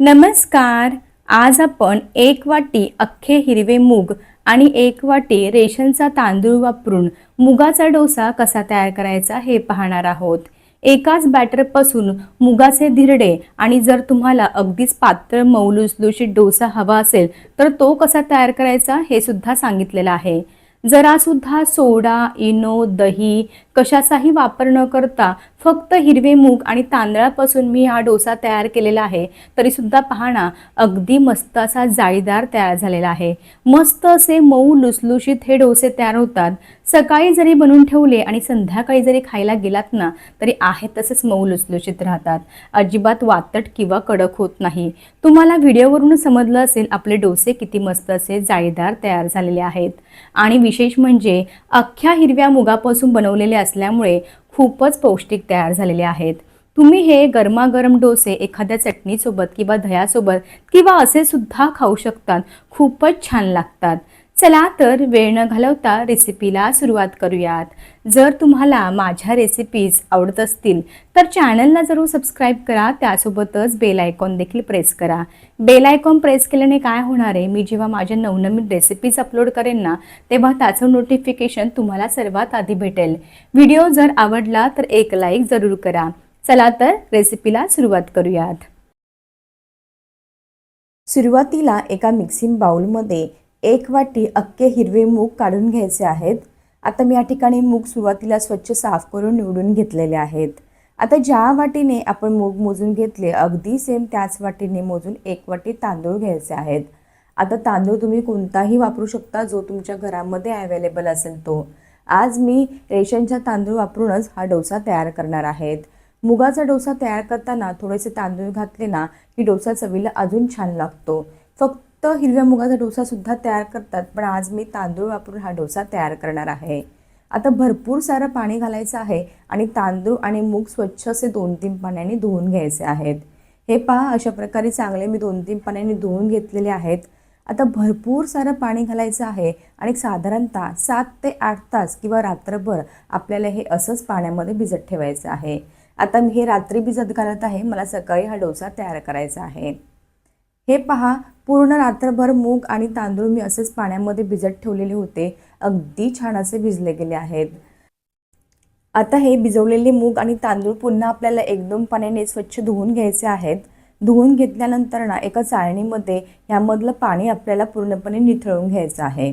नमस्कार. आज आपण एक वाटी अख्खे हिरवे मूग आणि एक वाटी रेशनचा तांदूळ वापरून मुगाचा डोसा कसा तयार करायचा हे पाहणार आहोत. एकाच बॅटरपासून मुगाचे धिरडे आणि जर तुम्हाला अगदीच पातळ मौलुसलुशीत डोसा हवा असेल तर तो कसा तयार करायचा हे सुद्धा सांगितलेलं आहे. जरासुद्धा सोडा इनो दही कशाचाही वापर न करता फक्त हिरवे मूग आणि तांदळापासून मी हा डोसा तयार केलेला आहे. तरीसुद्धा पाहणा ना अगदी मस्त असा जाळीदार तयार झालेला आहे. मस्त असे मऊ लुसलुशीत हे डोसे तयार होतात. सकाळी जरी बनवून ठेवले आणि संध्याकाळी जरी खायला गेलात ना तरी आहे तसेच मऊ लुसलुशीत राहतात. अजिबात वातट किंवा कडक होत नाही. तुम्हाला व्हिडिओवरून समजलं असेल आपले डोसे किती मस्त असे जाळीदार तयार झालेले आहेत. आणि विशेष म्हणजे अख्ख्या हिरव्या मुगापासून बनवलेले असल्यामुळे खूपच पौष्टिक तयार झालेले आहेत. तुम्ही हे गरमागरम डोसे एखाद्या चटणीसोबत किंवा दह्यासोबत किंवा असे सुद्धा खाऊ शकतात. खूपच छान लागतात. चला तर वेळ न घालवता रेसिपीला सुरुवात करूयात. जर तुम्हाला माझ्या रेसिपीज आवडत असतील तर चॅनलला जरूर सबस्क्राईब करा. त्यासोबतच बेल आयकॉन देखील प्रेस करा. बेल आयकॉन प्रेस केल्याने काय होणार आहे? मी जेव्हा माझ्या नवनवीन रेसिपीज अपलोड करेन ना तेव्हा त्याचं नोटिफिकेशन तुम्हाला सर्वात आधी भेटेल. व्हिडिओ जर आवडला तर एक लाईक जरूर करा. चला तर रेसिपीला सुरुवात करूयात. सुरुवातीला एका मिक्सिंग बाउलमध्ये एक वाटी अख्खे हिरवे मूग काढून घ्यायचे आहेत. आता मी या ठिकाणी मूग सुरुवातीला स्वच्छ साफ करून निवडून घेतलेले आहेत. आता ज्या वाटीने आपण मूग मोजून घेतले अगदी सेम त्याच वाटीने मोजून एक वाटी तांदूळ घ्यायचे आहेत. आता तांदूळ तुम्ही कोणताही वापरू शकता जो तुमच्या घरामध्ये अवेलेबल असेल तो. आज मी रेशनचा तांदूळ वापरूनच हा डोसा तयार करणार आहेत. मुगाचा डोसा तयार करताना थोडेसे तांदूळ घातले ना की डोसा चवीला अजून छान लागतो. फक्त हिरव्या मुगाचा डोसासुद्धा तयार करतात पण आज मी तांदूळ वापरून हा डोसा तयार करणार आहे. आता भरपूर सारं पाणी घालायचं आहे आणि तांदूळ आणि मूग स्वच्छ असे दोन तीन पाण्याने धुवून घ्यायचे आहेत. हे पहा अशा प्रकारे चांगले मी दोन तीन पाण्याने धुवून घेतलेले आहेत. आता भरपूर सारं पाणी घालायचं आहे आणि साधारणतः सात ते आठ तास किंवा रात्रभर आपल्याला हे असंच पाण्यामध्ये भिजत ठेवायचं आहे. आता मी हे रात्री भिजत घालत आहे मला सकाळी हा डोसा तयार करायचा आहे. हे पहा पूर्ण रात्रभर मूग आणि तांदूळ मी असेच पाण्यामध्ये भिजत ठेवलेले होते. अगदी छान असे भिजले गेले आहेत. आता हे भिजवलेले मूग आणि तांदूळ पुन्हा आपल्याला एक दोन पाण्याने स्वच्छ धुवून घ्यायचे आहेत. धुवून घेतल्यानंतर ना एका चाळणीमध्ये ह्यामधलं पाणी आपल्याला पूर्णपणे निथळून घ्यायचं आहे.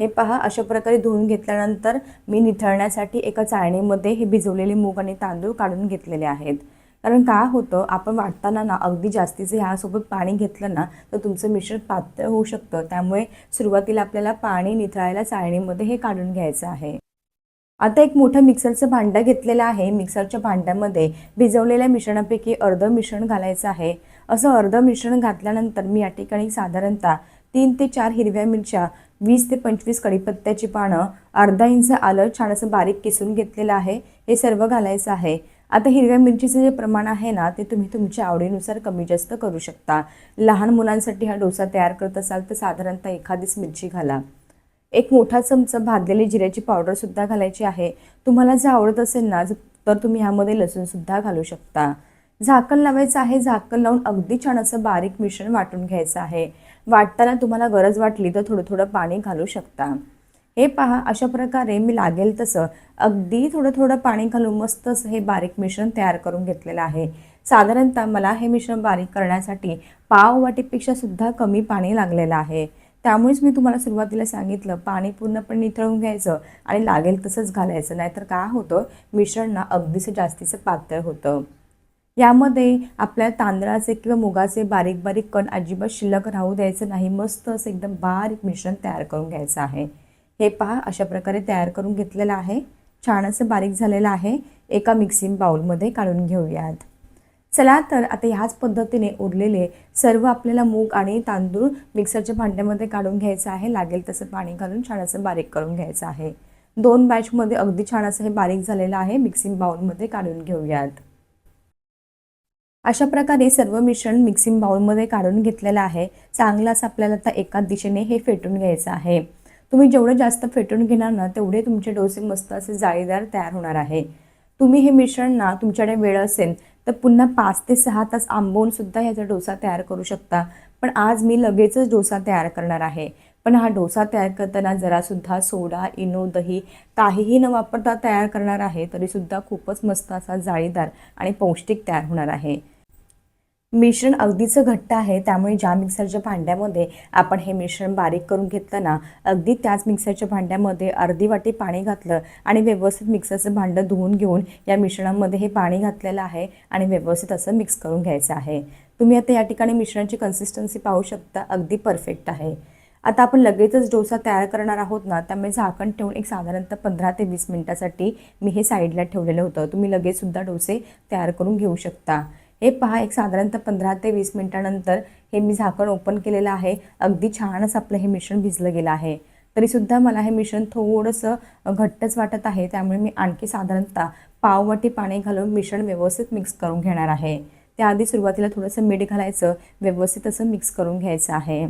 हे पहा अशा प्रकारे धुवून घेतल्यानंतर मी निथळण्यासाठी एका चाळणीमध्ये हे भिजवलेले मूग आणि तांदूळ काढून घेतलेले आहेत. कारण काय होतं? आपण वाटताना ना अगदी जास्तीचं ह्यासोबत पाणी घेतलं ना तर तुमचं मिश्रण पातळ होऊ शकतं. त्यामुळे सुरुवातीला आपल्याला पाणी निथळायला चाळणीमध्ये हे काढून घ्यायचं आहे. आता एक मोठं मिक्सरचं भांडं घेतलेलं आहे. मिक्सरच्या भांड्यामध्ये भिजवलेल्या मिश्रणापैकी अर्धं मिश्रण घालायचं आहे. असं अर्धं मिश्रण घातल्यानंतर मी या ठिकाणी साधारणतः तीन ते चार हिरव्या मिरच्या वीस ते पंचवीस कढीपत्त्याची पानं अर्धा इंच आलं छान असं बारीक किसून घेतलेलं आहे. हे सर्व घालायचं आहे. आता हिरव्या मिरचीचं जे प्रमाण आहे ना ते तुम्ही तुमच्या आवडीनुसार कमी जास्त करू शकता. लहान मुलांसाठी हा डोसा तयार करत असाल तर साधारणतः एखादीच मिरची घाला. एक मोठा चमचा भाजलेली जिऱ्याची पावडरसुद्धा घालायची आहे. तुम्हाला जर आवडत असेल ना तर तुम्ही ह्यामध्ये लसूणसुद्धा घालू शकता. झाकण लावायचं आहे. झाकण लावून अगदी छान असं बारीक मिश्रण वाटून घ्यायचं आहे. वाटताना तुम्हाला गरज वाटली तर थोडं थोडं पाणी घालू शकता. हे पहा अशा प्रकारे मी लागेल तसं. अगदी थोडं थोडं पाणी घालून मस्त असं हे बारीक मिश्रण तयार करून घेतलेलं आहे. साधारणतः मला हे मिश्रण बारीक करण्यासाठी पाव वाटीपेक्षा सुद्धा कमी पाणी लागलेलं आहे. त्यामुळेच मी तुम्हाला सुरुवातीला सांगितलं पाणी पूर्णपणे निथळून घ्यायचं आणि लागेल तसंच घालायचं नाहीतर काय होतं मिश्रण ना अगदीच जास्तीचं पातळ होतं. यामध्ये आपल्या तांदळाचे किंवा मुगाचे बारीक बारीक कण अजिबात शिल्लक राहू द्यायचं नाही मस्त असं एकदम बारीक मिश्रण तयार करून घ्यायचं आहे. हे पहा अशा प्रकारे तयार करून घेतलेलं आहे. छान असं बारीक झालेलं आहे. एका मिक्सिंग बाउलमध्ये काढून घेऊयात. चला तर आता ह्याच पद्धतीने उरलेले सर्व आपल्याला मूग आणि तांदूळ मिक्सरच्या भांड्यामध्ये काढून घ्यायचं आहे. लागेल तसं पाणी घालून छान असं बारीक करून घ्यायचं आहे. दोन बॅचमध्ये अगदी छान असं हे बारीक झालेलं आहे. मिक्सिंग बाउलमध्ये काढून घेऊयात. अशा प्रकारे सर्व मिश्रण मिक्सिंग बाउलमध्ये काढून घेतलेलं आहे. चांगलं असं आपल्याला आता एकाच दिशेने हे फेटून घ्यायचं आहे. तुम्ही जेवढं जास्त फेटून घेणार ना तेवढे तुमचे डोसे मस्त असे जाळीदार तयार होणार आहे. तुम्ही हे मिश्रण ना तुमच्याकडे वेळ असेल तर पुन्हा पाच ते सहा तास आंबवूनसुद्धा ह्याचा डोसा तयार करू शकता. पण आज मी लगेचच डोसा तयार करणार आहे. पण हा डोसा तयार करताना जरासुद्धा सोडा इनो दही काहीही न वापरता तयार करणार आहे तरीसुद्धा खूपच मस्त असा जाळीदार आणि पौष्टिक तयार होणार आहे. मिश्रण अगदीच घट्ट आहे त्यामुळे ज्या मिक्सरच्या भांड्यामध्ये आपण हे मिश्रण बारीक करून घेतलं ना अगदी त्याच मिक्सरच्या भांड्यामध्ये अर्धी वाटी पाणी घातलं आणि व्यवस्थित मिक्सरचं भांडं धुवून घेऊन या मिश्रणामध्ये हे पाणी घातलेलं आहे आणि व्यवस्थित असं मिक्स करून घ्यायचं आहे. तुम्ही आता या ठिकाणी मिश्रणाची कन्सिस्टन्सी पाहू शकता अगदी परफेक्ट आहे. आता आपण लगेचच डोसा तयार करणार आहोत ना त्यामुळे झाकण ठेवून एक साधारणतः पंधरा ते वीस मिनटासाठी मी हे साईडला ठेवलेलं होतं. तुम्ही लगेचसुद्धा डोसे तयार करून घेऊ शकता. हे पहा एक साधारणतः पंधरा ते वीस मिनटानंतर हे मी झाकण ओपन केलेलं आहे. अगदी छानच आपलं हे मिश्रण भिजलं गेलं आहे. तरीसुद्धा मला हे मिश्रण थोडंसं घट्टच वाटत आहे त्यामुळे मी आणखी साधारणतः पाववाटी पाणी घालून मिश्रण व्यवस्थित मिक्स करून घेणार आहे. त्याआधी सुरुवातीला थोडंसं मीठ घालायचं व्यवस्थित असं मिक्स करून घ्यायचं आहे.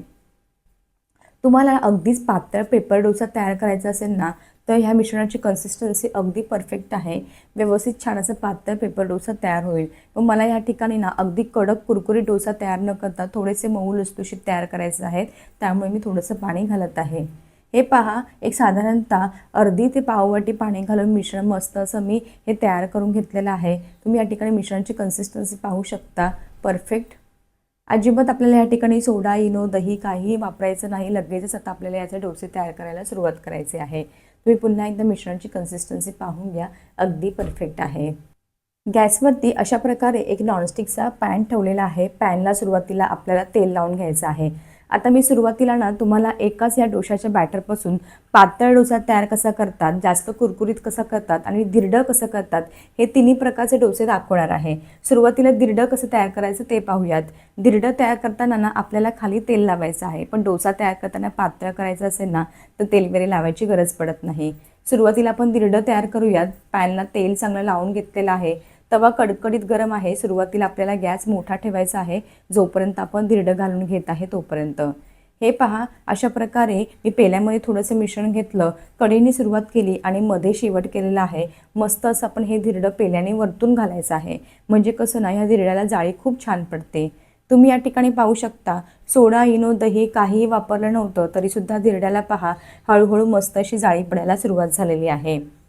तुम्हाला अगदीच पातळ पेपर डोसा तयार करायचा असेल ना तर ह्या मिश्रणाची कन्सिस्टन्सी अगदी परफेक्ट आहे. व्यवस्थित छान असं पातळ पेपर डोसा तयार होईल. पण मला या ठिकाणी ना अगदी कडक कुरकुरीत डोसा तयार न करता थोडेसे मऊ लुसलुशीत तयार करायचे आहेत. त्यामुळे मी थोडंसं पाणी घालत आहे. हे पहा एक साधारणतः अर्धी ते पाववाटी पाणी घालून मिश्रण मस्त असं मी हे तयार करून घेतलेलं आहे. तुम्ही या ठिकाणी मिश्रणाची कन्सिस्टन्सी पाहू शकता. परफेक्ट अजिबात आपल्याला या ठिकाणी सोडा इनो दही काहीही वापरायचं नाही. लगेचच आता आपल्याला याचे डोसे तयार करायला सुरुवात करायची आहे. तुम्ही पुन्हा एकदा मिश्रणाची कन्सिस्टन्सी पाहून घ्या. अगदी परफेक्ट आहे. गॅसवरती अशा प्रकारे एक नॉनस्टिकचा पॅन ठेवलेला आहे. पॅनला सुरुवातीला आपल्याला तेल लावून घ्यायचं आहे. आता मी सुरुवातीला ना तुम्हाला एकाच या डोशाच्या बॅटरपासून पातळ डोसा तयार कसा करतात जास्त कुरकुरीत कसा करतात आणि दिरडं कसं करतात हे तिन्ही प्रकारचे डोसे दाखवणार आहे. सुरुवातीला दिरडं कसं तयार करायचं ते पाहूयात. दिरडं तयार करताना ना आपल्याला खाली तेल लावायचं आहे. पण डोसा तयार करताना पातळ करायचं असेल ना तर तेल वगैरे लावायची गरज पडत नाही. सुरुवातीला आपण दिरडं तयार करूयात. पॅनला तेल चांगलं लावून घेतलेलं आहे. तवा कडकडीत गरम आहे. सुरुवातीला आपल्याला गॅस मोठा ठेवायचा आहे. जोपर्यंत आपण धिरडं घालून घेत आहे तोपर्यंत. हे पहा अशा प्रकारे मी पेल्यामध्ये थोडंसं मिश्रण घेतलं. कडीने सुरुवात केली आणि मध्ये शेवट केलेला आहे. मस्त असं आपण हे धिरडं पेल्याने वरतून घालायचं आहे. म्हणजे कसं ना ह्या धिरड्याला जाळी खूप छान पडते. तुम्ही या ठिकाणी पाहू शकता सोडा इनो दही काहीही वापरलं नव्हतं तरीसुद्धा धिरड्याला पहा हळूहळू मस्त अशी जाळी पडायला सुरुवात झालेली आहे.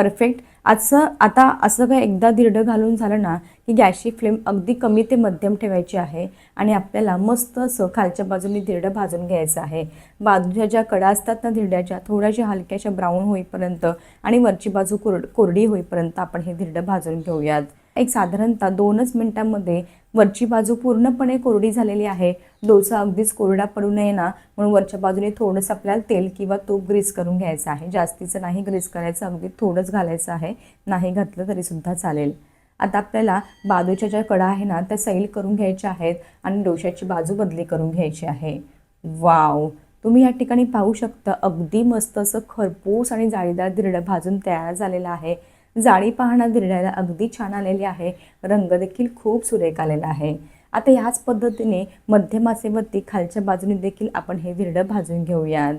परफेक्ट. असं आता असं काय एकदा धिरडं घालून झालं ना की गॅसची फ्लेम अगदी कमी ते मध्यम ठेवायची आहे आणि आपल्याला मस्त असं खालच्या बाजूने धिरडं भाजून घ्यायचं आहे. बाजूच्या ज्या कडा असतात ना धिरड्याच्या थोड्याशा हलक्याशा ब्राऊन होईपर्यंत आणि वरची बाजू कोरड कोरडी होईपर्यंत आपण हे धिरडं भाजून घेऊयात. एक साधारणतः दोनच मिनटांमध्ये वरची बाजू पूर्णपणे कोरडी झालेली आहे. डोसा अगदीच कोरडा पडू नये ना म्हणून वरच्या बाजूने थोडंसं आपल्याला तेल किंवा तूप ग्रीस करून घ्यायचं आहे. जास्तीचं नाही ग्रीस करायचं अगदी थोडंच घालायचं आहे. नाही घातलं तरीसुद्धा चालेल. आता आपल्याला बाजूच्या ज्या कडा आहे ना त्या सैल करून घ्यायच्या आहेत आणि डोशाची बाजू बदली करून घ्यायची आहे. वाव! तुम्ही या ठिकाणी पाहू शकता अगदी मस्त असं खरपूस आणि जाळीदार धिरडं भाजून तयार झालेलं आहे. जाळी पाहणं दिरड्याला अगदी छान आलेली आहे. रंग देखील खूप सुरेख आलेला आहे. आता याच पद्धतीने मध्यमासेवरती खालच्या बाजूने देखील आपण हे धिरडं भाजून घेऊयात.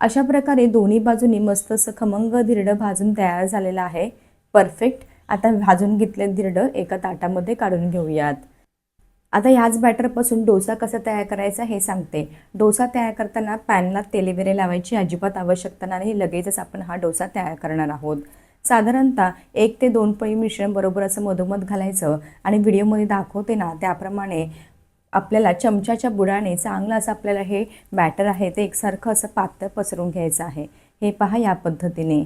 अशा प्रकारे दोन्ही बाजूनी मस्त असं खमंग धिरडं भाजून तयार झालेलं आहे. परफेक्ट आता भाजून घेतले धिरडं एका ताटामध्ये काढून घेऊयात. आता ह्याच बॅटरपासून डोसा कसा तयार करायचा हे सांगते. डोसा तयार करताना पॅनला तेल वगैरे लावायची अजिबात आवश्यकता नाही. लगेचच आपण हा डोसा तयार करणार आहोत. साधारणतः एक ते दोन पळी मिश्रण बरोबर असं मधोमध घालायचं आणि व्हिडिओमध्ये दाखवते ना त्याप्रमाणे आपल्याला चमच्याच्या बुडाने चांगलं असं आपल्याला हे बॅटर आहे ते एकसारखं असं पातळ पसरून घ्यायचं आहे. हे पहा या पद्धतीने.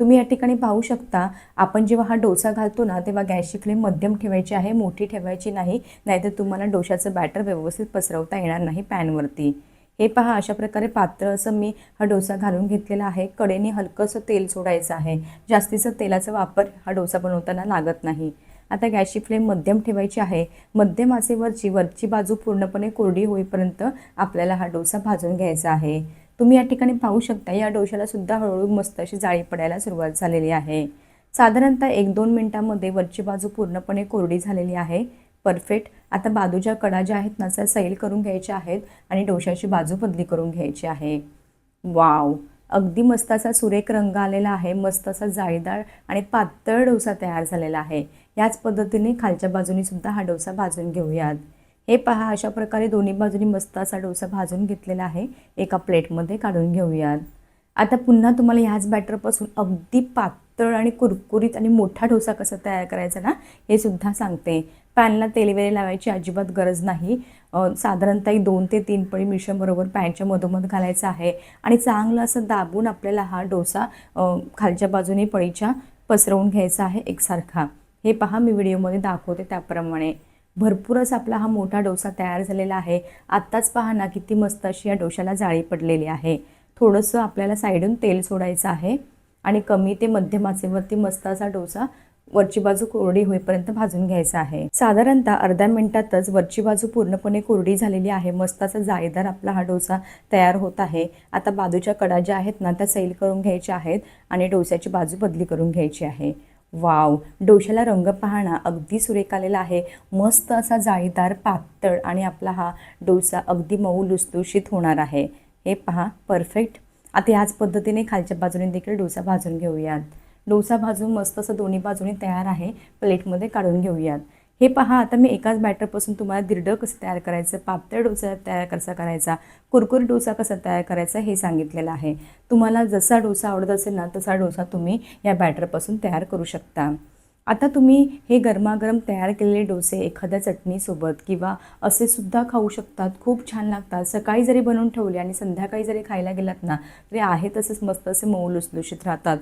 तुम्ही या ठिकाणी पाहू शकता आपण जेव्हा हा डोसा घालतो ना तेव्हा गॅसची फ्लेम मध्यम ठेवायची आहे मोठी ठेवायची नाही नाहीतर तुम्हाला डोशाचं बॅटर व्यवस्थित पसरवता येणार नाही पॅनवरती. हे पहा अशा प्रकारे पातळ असं मी हा डोसा घालून घेतलेला आहे. कडेने हलकंसं तेल सोडायचं आहे. जास्तीचं तेलाचा वापर हा डोसा बनवताना लागत नाही. आता गॅसची फ्लेम मध्यम ठेवायची आहे. मध्यम आसेवरची वरची बाजू पूर्णपणे कोरडी होईपर्यंत आपल्याला हा डोसा भाजून घ्यायचा आहे. तुम्ही या ठिकाणी पाहू शकता या डोशाला सुद्धा हळूहळू मस्त अशी जाळी पडायला सुरुवात झालेली आहे. साधारणतः एक दोन मिनटामध्ये वरची बाजू पूर्णपणे कोरडी झालेली आहे. परफेक्ट. आता बाजूच्या कडा ज्या आहेत ना त्या सैल करून घ्यायच्या आहेत आणि डोशाची बाजू बदली करून घ्यायची आहे. वाव! अगदी मस्त असा सुरेख रंग आलेला आहे मस्त असा जाळीदार आणि पातळ डोसा तयार झालेला आहे. याच पद्धतीने खालच्या बाजूनीसुद्धा हा डोसा भाजून घेऊयात. हे पहा अशा प्रकारे दोन्ही बाजूनी मस्त असा डोसा भाजून घेतलेला आहे. एका प्लेटमध्ये काढून घेऊयात. आता पुन्हा तुम्हाला ह्याच बॅटरपासून अगदी पातळ आणि कुरकुरीत आणि मोठा डोसा कसा तयार करायचा ना हे सुद्धा सांगते. पॅनला तेलवेले लावायची अजिबात गरज नाही. साधारणतः एक दोन ते तीन पळी मिश्रण बरोबर पॅनच्या मधोमध घालायचं आहे. आणि चांगलं असं दाबून आपल्याला हा डोसा खालच्या बाजूने पळीच्या पसरवून घ्यायचा आहे एकसारखा. हे पहा मी व्हिडिओमध्ये दाखवते त्याप्रमाणे. भरपूरच आपला हा मोठा डोसा तयार झालेला आहे. आत्ताच पहा ना किती मस्त अशी या डोशाला जाळी पडलेली आहे. थोडंसं आपल्याला साईडून तेल सोडायचं आहे आणि कमी ते मध्यम आचेवरती मस्त असा डोसा वरची बाजू कोरडी होईपर्यंत भाजून घ्यायचा आहे. साधारणतः अर्ध्या मिनिटातच वरची बाजू पूर्णपणे कोरडी झालेली आहे. मस्त असा जाळीदार आपला हा डोसा तयार होत आहे. आता बाजूच्या कडा ज्या आहेत ना त्या सैल करून घ्यायच्या आहेत आणि डोस्याची बाजू बदली करून घ्यायची आहे. वाव! डोशाला रंग पाहणा अगदी सुरेख आलेला आहे. मस्त असा जाळीदार पातळ आणि आपला हा डोसा अगदी मऊ लुसलुशीत होणार आहे. हे पहा परफेक्ट आता याच पद्धतीने खालच्या बाजूने देखील डोसा भाजून घेऊयात. डोसा भाजून मस्त असं दोन्ही बाजूने तयार आहे प्लेटमध्ये काढून घेऊयात. हे पहा आता मी एकाच बॅटरपासून तुम्हाला दिरडं कसं तयार करायचं पातळ डोसा तयार कसा करायचा कुरकुर डोसा कसा तयार करायचा हे सांगितलेलं आहे. तुम्हाला जसा डोसा आवडत असेल ना तसा डोसा तुम्ही या बॅटरपासून तयार करू शकता. आता तुम्ही हे गरमागरम तयार केलेले डोसे एखाद्या चटणीसोबत किंवा असे सुद्धा खाऊ शकतात. खूप छान लागतात. सकाळी जरी बनवून ठेवले आणि संध्याकाळी जरी खायला गेलात ना तरी आहे तसंच मस्त असे मऊ लुसलुशीत राहतात.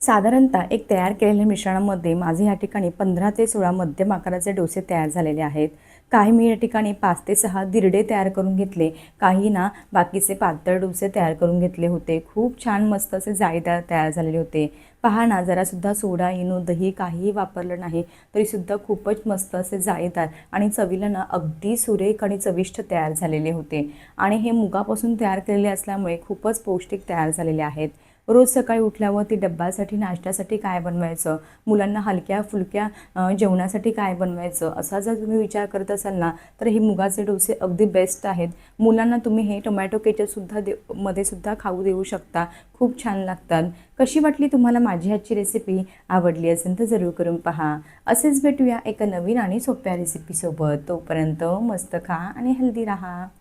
साधारणतः एक तयार केलेल्या मिश्रणामध्ये माझे या ठिकाणी पंधरा ते सोळा मध्यम आकाराचे डोसे तयार झालेले आहेत. काही मी या ठिकाणी पाच ते सहा दिरडे तयार करून घेतले. काही ना बाकीचे पातळ डोसे तयार करून घेतले होते. खूप छान मस्त असे जाळीदार तयार झालेले होते. पहा ना जरासुद्धा सोडा इनो दही काहीही वापरलं नाही तरीसुद्धा खूपच मस्त असे जाळीदार आणि चवीला ना अगदी सुरेख आणि चविष्ट तयार झालेले होते. आणि हे मुगापासून तयार केलेले असल्यामुळे खूपच पौष्टिक तयार झालेले आहेत. रोज सकाळी उठल्यावर ती डब्बासाठी नाश्त्यासाठी काय बनवायचं? मुलांना हलक्या फुलक्या जेवणासाठी काय बनवायचं? असा जर तुम्ही विचार करत असाल ना तर हे मुगाचे डोसे अगदी बेस्ट आहेत. मुलांना तुम्ही हे टोमॅटो केचपसुद्धा दे मध्ये सुद्धा खाऊ देऊ शकता. खूप छान लागतात. कशी वाटली तुम्हाला माझी ह्याची रेसिपी आवडली असेल तर जरूर करून पहा. असेच भेटूया एका नवीन आणि सोप्या रेसिपीसोबत तोपर्यंत मस्त खा आणि हेल्दी राहा.